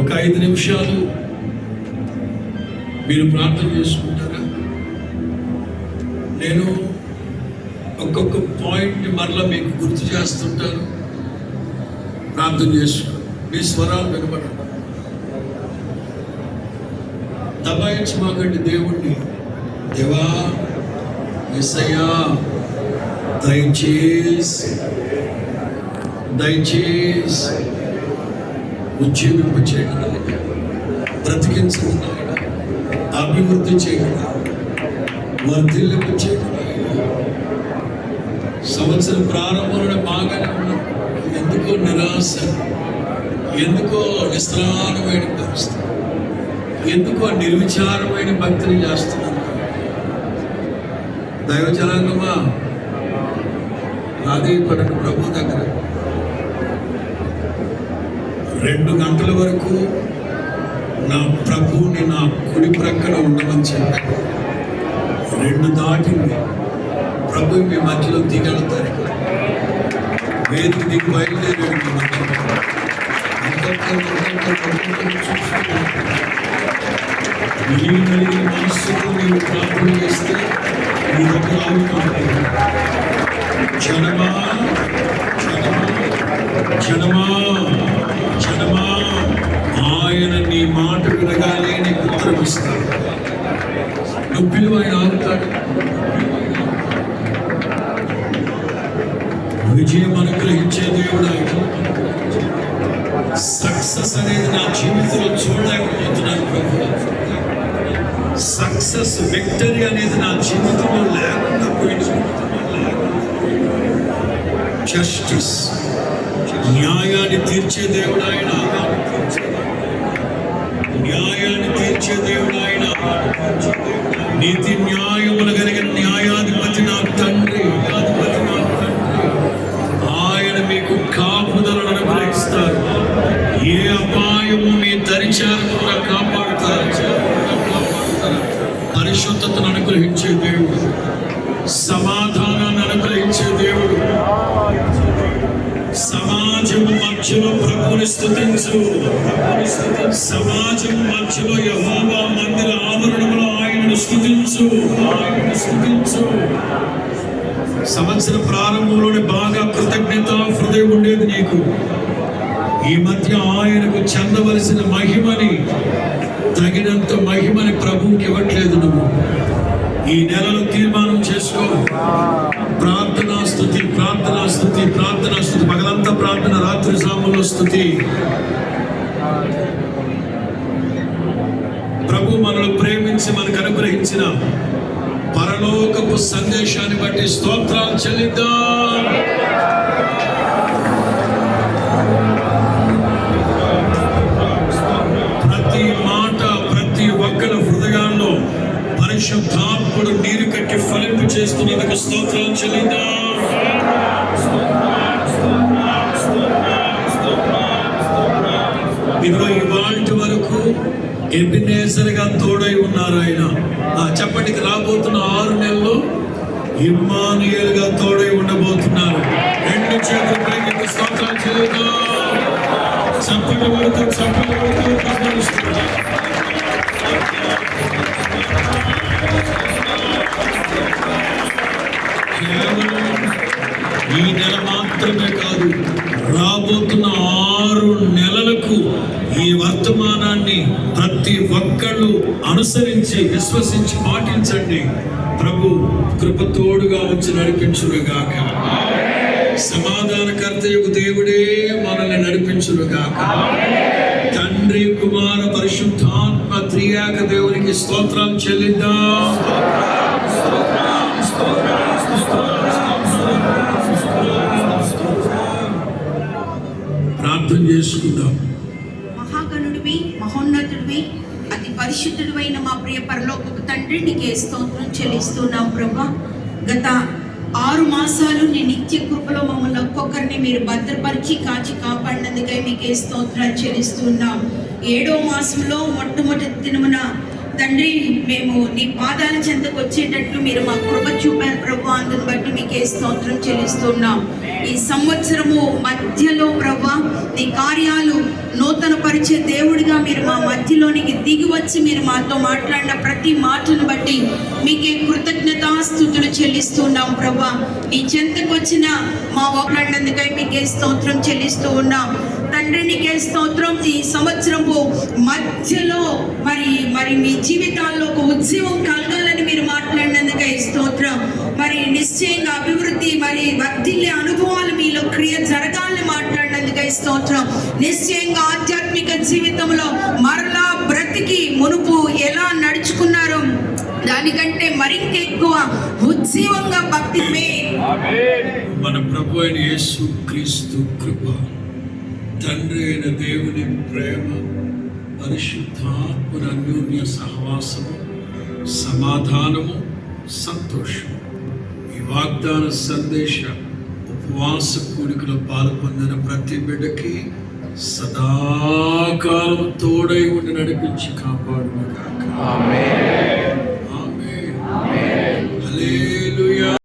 ఒక ఐదు నిమిషాలు మీరు ప్రార్థన చేసుకుంటారా? నేను ఒక్కొక్క పాయింట్ మరలా మీకు గుర్తు చేస్తుంటాను. ప్రార్థన చేసుకో. మీ స్వరాలు వినపడండి దబాయించి మాకండి దేవుణ్ణి. దేవా ఎస్సయ్యా దయచేసి దయచేసి ఉద్యోగింపు చేయండి బ్రతికించండి అభివృద్ధి చేయడం వర్ధిల్లింపు చేయండి సంవత్సరం ప్రారంభంలో బాగానే ఉన్నాం. ఎందుకో నిరాశ ఎందుకో నిస్త్రాణమైన పరిస్థితి ఎందుకో నిర్విచారమైన భక్తిని చేస్తున్నాను దైవ జనాంగమా ప్రాధేయపడండి ప్రభు దగ్గర రెండు గంటల వరకు నా ప్రభువుని నా కుడి ప్రక్కన ఉండమని చెప్పాను రెండు దాటింది. ప్రభు మీ మధ్యలో దిగలుతారు వేదిక దిగి బయలుదేరాడు మీ మధ్యలో నీవు కలిగిన మనస్సుకు నీవు ప్రార్థన చేస్తే నీ దగ్గర ఆగుతావు జనమా జనమా జనమా. జనమా ఆయన నీ మాట వినగానే నీకు ఉత్తరం ఇస్తాడు. నువ్వు ఆయన ఆగుతాడు విజయం అనుగ్రహించే దేవుడు ఆయన. సక్సెస్ అనేది నా జీవితంలో చూడలేకపోతున్నాను ప్రభు. సక్సెస్ విక్టరీ అనేది నా జీవితంలో లేకుండా పోయింది. జస్టిస్ న్యాయాన్ని తీర్చే దేవుడు ఆయన న్యాయాన్ని తీర్చే దేవుడు ఆయన. నీతి న్యాయములు కలిగిన న్యాయాధిపతి నా తండ్రి న్యాయాధిపతి నా తండ్రి. ఆయన మీకు కాపుదలను అనుగ్రహిస్తారు. ఏ అపాయము స్థుతించు. సమాజం మధ్యలో యహోవా మందిర ఆవరణంలో ఆయనను స్థుతించు. ఆయనను స్థుతించు. సంవత్సర ప్రారంభంలోనే బాగా కృతజ్ఞత హృదయం ఉండేది నీకు. ఈ మధ్య ఆయనకు చెందవలసిన మహిమని తగినంత మహిమని ప్రభువుకి ఇవ్వట్లేదు నువ్వు. ఈ నెలలో స్థుతి. ప్రభు మనల్ని ప్రేమించి మనకు అనుగ్రహించిన పరలోకపు సందేశాన్ని బట్టి స్తోత్రాలు చెల్లిద్దాం. ఎబినేసరిగా తోడై ఉన్నారు ఆయన. ఆ చెప్పటికి రాబోతున్న ఆరు నెలలు ఇమ్మానుయేలుగా తోడై ఉండబోతున్నారు. రెండు చేతుల పైకి స్తోత్రాలు చెల్లిద్దాం. చప్పటి వరకు చప్పటి వరకు కేవలం ఈ నెల మాత్రమే కాదు రాబోతున్న ఆరు నెలలకు ఈ వర్తమానాన్ని ప్రతి ఒక్కళ్ళు అనుసరించి విశ్వసించి పాటించండి. ప్రభు కృపతోడుగా వచ్చి నడిపించుగాక సమాధానకర్త యొక్క దేవుడే మనల్ని నడిపించుగాక తండ్రి కుమార పరిశుద్ధాత్మ త్రియాక దేవునికి స్తోత్రం చెల్లిద్దాం. ప్రార్థన చేసుకుందాం. మహాగణుడివి మహోన్నతుడివి అతి పరిశుద్ధుడివైన మా ప్రియ పరలోకపు తండ్రి నీకే స్తోత్రం చెల్లిస్తున్నాం ప్రభా. గత ఆరు మాసాలు నీ నిత్య కృపలో మమ్మల్ని ఒక్కొక్కరిని మీరు భద్రపరిచి కాచి కాపాడినందుకై మీకే స్తోత్రాలు చెల్లిస్తున్నాం. ఏడో మాసంలో మొట్టమొదటి దినమున తండ్రి మేము నీ పాదాల చెంతకు వచ్చేటట్లు మీరు మా కృప చూపారు ప్రభు. అందుని బట్టి మీకే స్తోత్రం చెల్లిస్తున్నాం. ఈ సంవత్సరము మధ్యలో ప్రభా నీ కార్యాలు నూతన పరిచే దేవుడిగా మీరు మా మధ్యలోనికి దిగి వచ్చి మీరు మాతో మాట్లాడిన ప్రతి మాటను బట్టి మీ కృతజ్ఞతాస్థుతులు చెల్లిస్తున్నాం ప్రభా. నీ చెంతకు వచ్చిన మా మాట్లాడినందుకై మీకే స్తోత్రం చెల్లిస్తూ ఉన్నాం. తండ్రి నీకే స్తోత్రం. ఈ సంవత్సరము మధ్యలో మరి మరి మీ జీవితాల్లో ఒక ఉద్యమం కలగాలని మీరు మాట్లాడినందుకై స్తోత్రం. మరి నిశ్చయంగా అభివృద్ధి మరి వర్ధిల్లే అనుభవాలు మీలో క్రియ జరగాలని మాట్లాడినందుకై స్తోత్రం. నిశ్చయంగా ఆధ్యాత్మిక జీవితంలో దానికంటే మరింత ఎక్కువ ఉజ్జీవంగా భక్తి మన ప్రభు అయిన యేసు క్రీస్తు కృప తండ్రి అయిన దేవుని ప్రేమ పరిశుద్ధాత్మన అన్యోన్య సహవాసము సమాధానము సంతోషం ఈ వాగ్దాన సందేశ ఉపవాస కూడికలో పాల్పొందిన ప్రతి బిడ్డకి సదాకాలం తోడై ఉండి నడిపించి కాపాడుగాక Amen. Amen. Hallelujah.